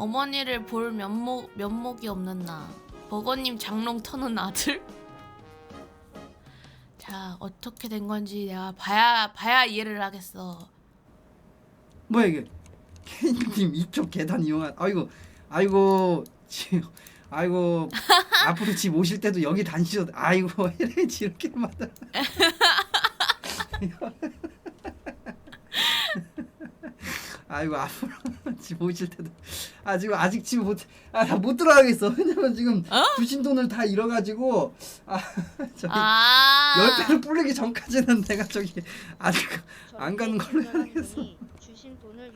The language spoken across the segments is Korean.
어머니를 볼 면목 면목이 없는 나. 버거님 장롱 터는 아들. 자 어떻게 된 건지 내가 봐야 봐야 이해를 하겠어. 뭐야 이게? 케이님 이쪽 계단 이용한. 아이고, 아이고, 지, 아이고 앞으로 집 오실 때도 여기 다니셔도. 아이고 헤레지 이렇게 만다. 아이고 앞으로 집 오실 때도 아 지금 아직 집 못 아 나 못 들어가겠어 왜냐면 지금 주신 돈을 다 잃어가지고 아 저기 아. 열 배를 뿌리기 전까지는 내가 저기 아직 안 가는 걸로 해야겠어. 주신 돈을.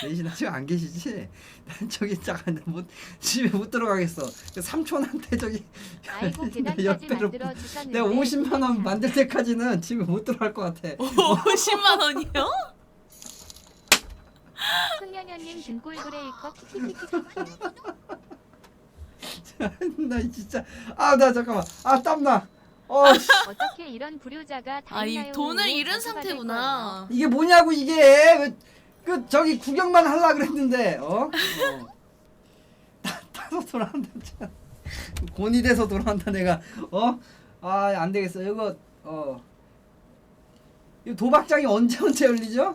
대신 아직 안 계시지? 난 저기 잠깐 못 집에 못 들어가겠어. 그 삼촌한테 저기 아이고 열 계단까지 배를 만들어 주셨는데. 내가 50만 원 만들 때까지는 집에 못 들어갈 것 같아. 50만 원이요? 승냥년님 등골 브레이커 키키키키키. 나 진짜 아 나 잠깐만 아 땀나. 어 씨. 어떻게 이런 불효자가 다 아 이 있나요? 돈을 잃은 자수가 될 상태구나. 이게 뭐냐고 이게 왜, 그 저기 구경만 하려 그랬는데 어? 어. 타- 타서 돌아온다 참. 곤이 돼서 돌아온다 내가 어? 아 안 되겠어 이거 어. 이 도박장이 언제 언제 열리죠?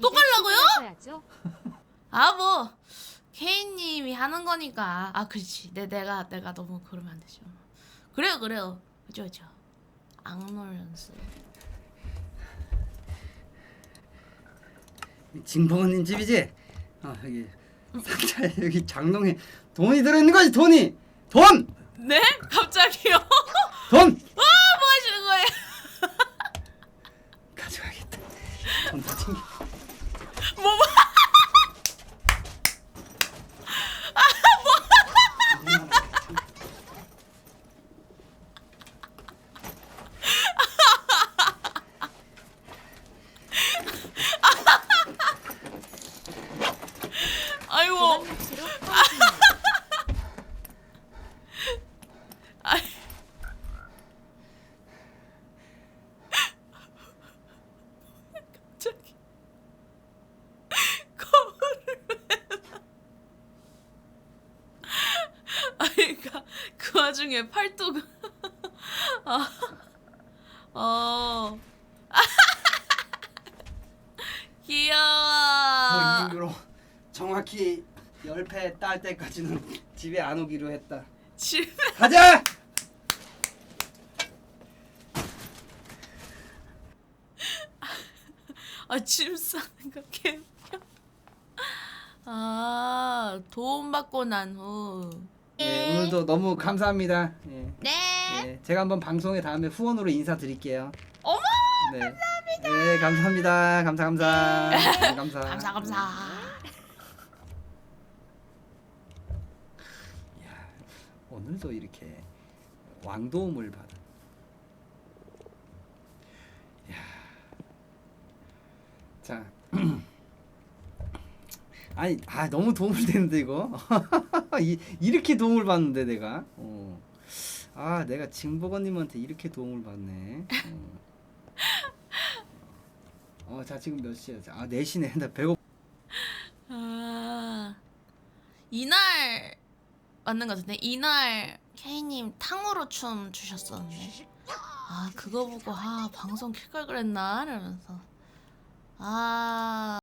또 이제 가려고요? 출근 하셔야죠. 아 뭐 케이님이 하는 거니까. 아 그렇지. 내 내가 내가 너무 그러면 안 되죠. 그래요 그래요. 그죠 그죠. 악놀 연습. 진봉언님 집이지? 어 여기 상자에 여기 장롱에 돈이 들어있는 거지 돈이 돈! 네? 갑자기요? 돈! 뭐 하시는 거예요? 가져가겠다 돈 다 챙겨 뭐 아이고. 갑자기 거울을? 아니 그러니까 그 와중에 팔뚝 아, 어그 귀여워 정확히 10패 딸 때까지는 집에 안 오기로 했다 집에 가자! 아짐 싸는 거 개웃겨 아 도움 받고 난후 네, 오늘도 너무 감사합니다 예. 네. 네, 제가 한번 방송에 다음에 후원으로 인사드릴게요 어머 네. 감사합니다 네 감사합니다 감사 감사 네, 감사 감사 감사. 오늘도 이렇게 왕도움을 받아. 야. 자. 아니, 아 너무 도움을 되는데 이거. 이, 이렇게 도움을 받는데 내가. 어. 아, 내가 징버거 님한테 이렇게 도움을 받네. 어. 어, 자 지금 몇 시야? 아, 4시네. 나 배고. 아 이날 맞는 것 같은데. 이날 케이님 탕후루 춤 주셨었는데 아 그거 보고 아 방송 킬걸 그랬나? 이러면서. 아